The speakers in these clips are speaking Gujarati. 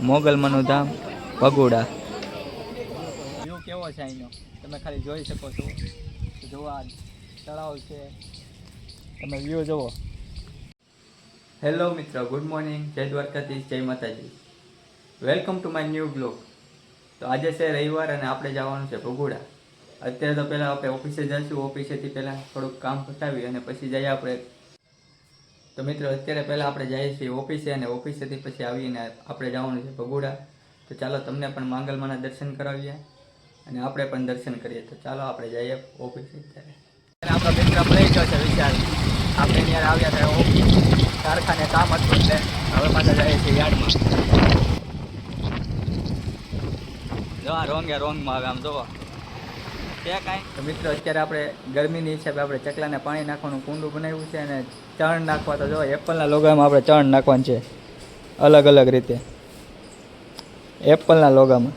મોગલમાનું ધામ પગોડા. વ્યૂ કેવો છે અહીંનો? તમે ખાલી જોઈ શકો છો. જોવા તળાવ છે. તમે વ્યૂ જુઓ. હેલો મિત્રો ગુડ મોર્નિંગ જય દ્વારકાધીશ જય Mataji. Welcome to my new blog તો આજે છે રવિવાર અને આપણે જવાનું છે ભગોડા અત્યારે તો પહેલાં આપણે ઓફિસે જઈશું. ઓફિસેથી પહેલાં થોડુંક કામ પતાવી અને પછી જઈએ આપણે તો મિત્રો, અત્યારે પહેલાં આપણે જઈએ છીએ ઓફિસે અને ઓફિસેથી પછી આવીને આપણે જવાનું છે ભગોડા. તો ચાલો તમને પણ માંગલમાના દર્શન કરાવીએ અને આપણે પણ દર્શન કરીએ. તો ચાલો આપણે જઈએ ઓફિસે અત્યારે. આપણો મિત્ર મળી ગયો છે વિશાલ. આપણે ત્યાં આવ્યા હતા ઓફિસ. કારખાને કામ હતું એટલે હવે પાછા જઈએ છીએ યાર્ડમાં. જો રોંગે રોંગમાં આવે આમ જોવો. છે કાંઈ? તો મિત્રો, અત્યારે આપણે ગરમીની હિસાબે આપણે ચકલાને પાણી નાખવાનું કુંડું બનાવ્યું છે અને ચણ નાખવા તો જો, એપલના લોગામાં આપણે ચણ નાખવાનું છે. અલગ અલગ રીતે. એપલના લોગામાં.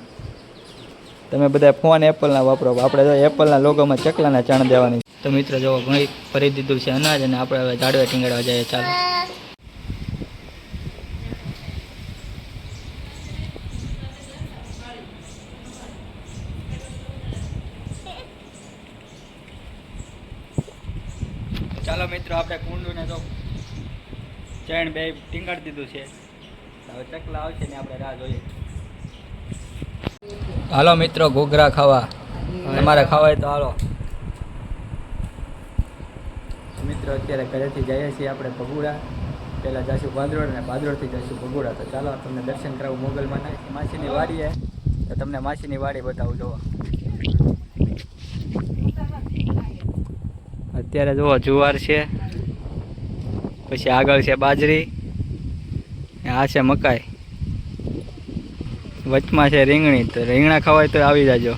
તમે બધા ફોન એપલના વાપરો. આપણે જો એપલના લોગોમાં ચકલાના ચણ દેવાની તો મિત્રો, જો ઘણી ભરી દીધું છે અનાજ અને આપણે હવે ઝાડવે ટીંગાડવા જઈએ. ચાલો. ચાલો મિત્રો, આપણે કુંડુને તો ચણ બે ટીંગાડી દીધું છે. હવે ચકલા આવશે ને આપણે રાહ જોઈએ. હાલો મિત્રો, ઘોઘરા ખાવા. તમારે ખાવાય તો હાલો. મિત્રો, અત્યારે ઘરેથી જઈએ છીએ આપણે ભગુડા. પહેલાં જઈશું બાંદરોડ અને બાંદરોડથી જઈશું ભગુડા. તો ચાલો, તમને દર્શન કરાવું મોગલમાં. માછીની વાડીએ તો તમને માછીની વાડી બતાવું, જોવો. અત્યારે જુઓ, જુવાર છે. પછી આગળ છે બાજરી. આ છે મકાઈ. વચમાં છે રીંગણી. તો રીંગણા ખવાય તો આવી જાજો.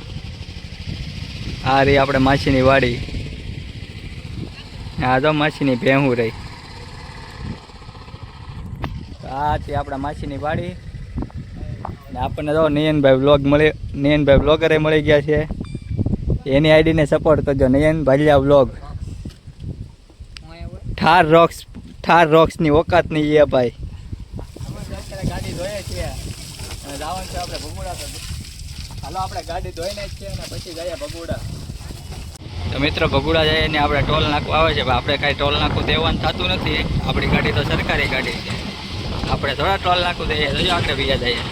આ રહી આપણે માછીની વાડી. આ તો માછીની ભેહું રહી. આ હતી આપણા માછીની વાડી. આપણને તો નયનભાઈ બ્લોગ મળી, નયનભાઈ બ્લોગરે મળી ગયા છે. એની આઈડીને સપોર્ટ કરજો. નયન ભાલિયા બ્લોગ ઠાર રોક્સ ઠાર રોક્સની ઓકાત નહીં એ ભાઈ. ગાડી ધોઈએ છીએ જવાનું છે આપણે ભગુડા હાલો આપણે ગાડી ધોઈને જ છીએ અને પછી જઈએ ભગુડા તો મિત્રો, ભગુડા જઈએ ને આપણે ટોલ નાખવા આવે છે, પણ આપણે કાંઈ ટોલ નાખવું દેવાનું થતું નથી. આપણી ગાડી તો સરકારી ગાડી છે. આપણે થોડા ટોલ નાખવું દઈએ તો જો બીજા જઈએ.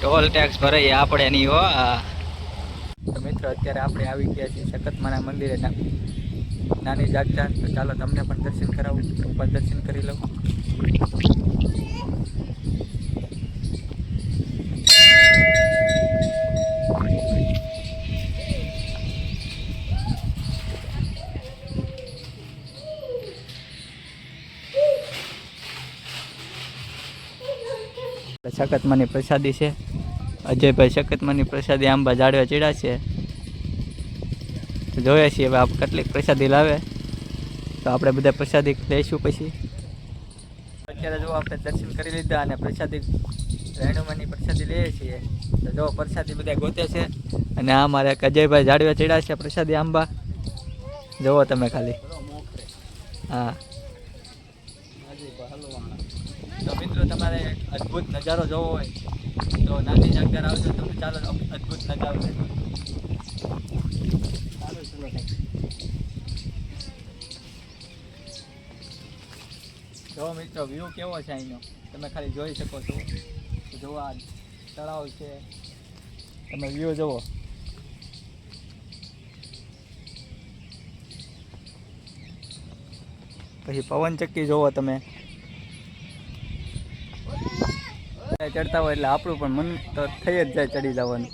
ટોલ ટેક્સ ભરાઈએ આપણે નહીં હો મિત્રો અત્યારે આપણે આવી ગયા છીએ શકતમાના મંદિરે નાની જાગતા તો ચાલો તમને પણ દર્શન કરાવું. ઉપર દર્શન કરી લઉં. શકતમાની પ્રસાદી છે. અજયભાઈ શકતમાની પ્રસાદી આંબા જાડવા ચીડા છે. જોઈએ છીએ હવે આપણે કેટલીક પ્રસાદી લાવે. તો આપણે બધા પ્રસાદી લઈશું પછી. અત્યારે જો આપણે દર્શન કરી લીધા અને પ્રસાદી રેણુમાની પ્રસાદી લઈએ છીએ. તો જો પ્રસાદી બધા ગોતે છે. અને આ મારે અજયભાઈ જાડવા ચડ્યા છે પ્રસાદી આંબા. જુઓ તમે ખાલી. હા. તો મિત્રો તમારે અદ્ભુત નજારો જોવો હોય તો નાની જગ્યા આવજો. તમે ચાલો અદ્ભુત નજારો છે જો મિત્રો વ્યૂ કેવો છે અહીંનો? તમે ખાલી જોઈ શકો છો. જોવા તળાવ છે. તમે વ્યૂ જુઓ. પછી પવનચક્કી જોવો તમે. ચડતા હોય એટલે આપણું પણ મન તો થઈ જ જાય ચડી જવાનું.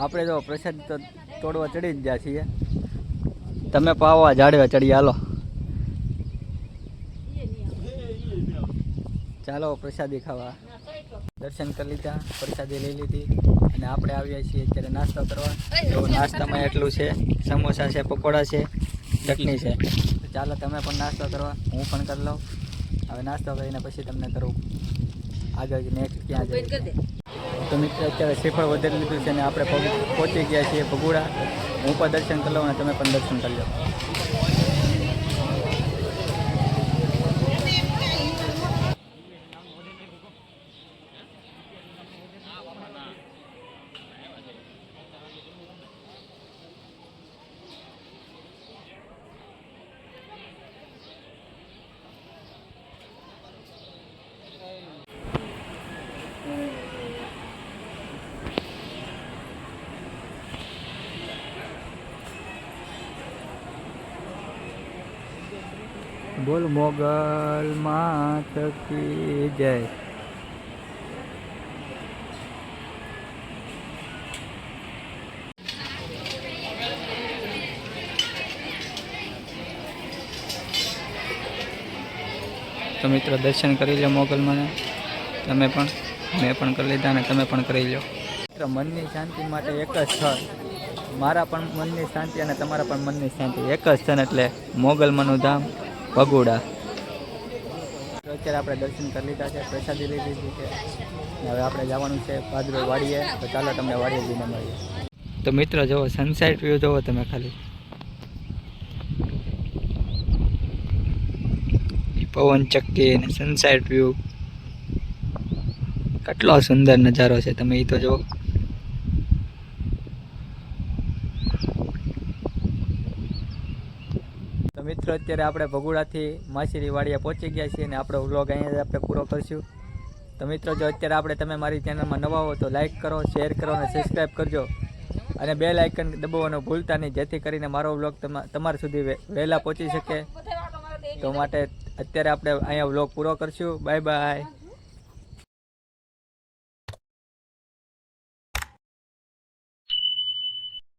આપણે જો પ્રસાદ તો તોડવા ચડી જ ગયા છીએ. તમે પાવા જાડવા ચડી હાલો. ચાલો પ્રસાદી ખાવા. દર્શન કરી લીધા, પ્રસાદી લઈ લીધી અને આપણે આવ્યા છીએ અત્યારે નાસ્તો કરવા. તો નાસ્તામાં એટલું છે, સમોસા છે, પકોડા છે, ચટણી છે. ચાલો તમે પણ નાસ્તો કરવા, હું પણ કરી લઉં. હવે નાસ્તો કરીને પછી તમને કરું. આગળ નેક્સ્ટ ક્યાં જાય તો મિત્ર, અત્યારે શ્રીફળ વધારી લીધું છે અને આપણે પહોંચી ગયા છીએ ભગુડા. હું પણ દર્શન કરી લઉં અને તમે પણ દર્શન કરી લો. બોલ, મોગલ માત કી જય. તો મિત્રો, દર્શન કરી લો મોગલમાં તમે પણ, મેં પણ કરી લીધા અને તમે પણ કરી લો. મિત્રો, મનની શાંતિ માટે એક જ સ્થળ. મારા પણ મનની શાંતિ અને તમારા પણ મનની શાંતિ. એક જ સ્થળ એટલે મોગલમાંનું ધામ. ભગોડા તો અત્યારે આપણે દર્શન કરી લીધા છે પ્રસાદી લઈ લીધી છે. હવે આપણે જવાનું છે પાદરો વાડીએ. તો ચાલો તમને વાડીએ જઈને મળીએ. તો મિત્રો જુઓ સનસેટ વ્યૂ જુઓ તમે ખાલી. પવન ચક્કી અને સનસેટ વ્યૂ કેટલો સુંદર નજારો છે તમે એ તો જુઓ તો મિત્રો, અત્યારે આપણે ભગુડાથી માછીરી વાડીએ પહોંચી ગયા છીએ અને આપણો વ્લોગ અહીંયા આપણે પૂરો કરશું. તો મિત્રો, જો અત્યારે આપણે તમે મારી ચેનલમાં નવા હો તો લાઇક કરો શેર કરો અને સબસ્ક્રાઈબ કરજો. અને બે લાઇકન દબાવવાનું ભૂલતા નહીં, જેથી કરીને મારો વ્લોગ તમારા સુધી વહેલા પહોંચી શકે. તો માટે અત્યારે આપણે અહીંયા વ્લોગ પૂરો કરશું. Bye bye